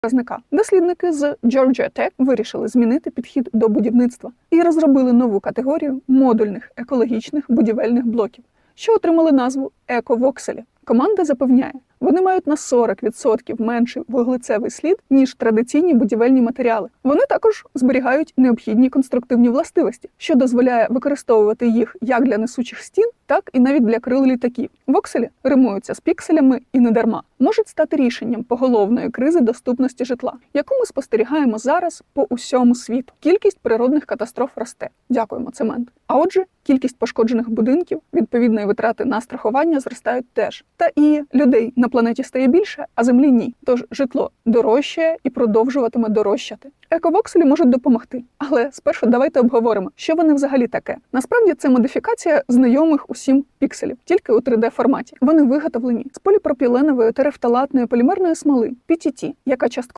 показника. Дослідники з Georgia Tech вирішили змінити підхід до будівництва і розробили нову категорію модульних екологічних будівельних блоків, що отримали назву ековокселі. Команда запевняє, вони мають на 40% менший вуглецевий слід ніж традиційні будівельні матеріали. Вони також зберігають необхідні конструктивні властивості, що дозволяє використовувати їх як для несучих стін, так і навіть для крил літаків. Вокселі римуються з пікселями і не дарма можуть стати рішенням поголовної кризи доступності житла, яку ми спостерігаємо зараз по усьому світу. Кількість природних катастроф росте. Дякуємо, цемент. А отже, кількість пошкоджених будинків, відповідної витрати на страхування зростають теж. Та і людей на планеті стає більше, а землі ні. Тож житло дорожчає і продовжуватиме дорожчати. Ековокселі можуть допомогти, але спершу давайте обговоримо, що вони взагалі таке. Насправді це модифікація знайомих усім пікселів, тільки у 3D форматі. Вони виготовлені з поліпропіленової терефталатної полімерної смоли PTT, яка частково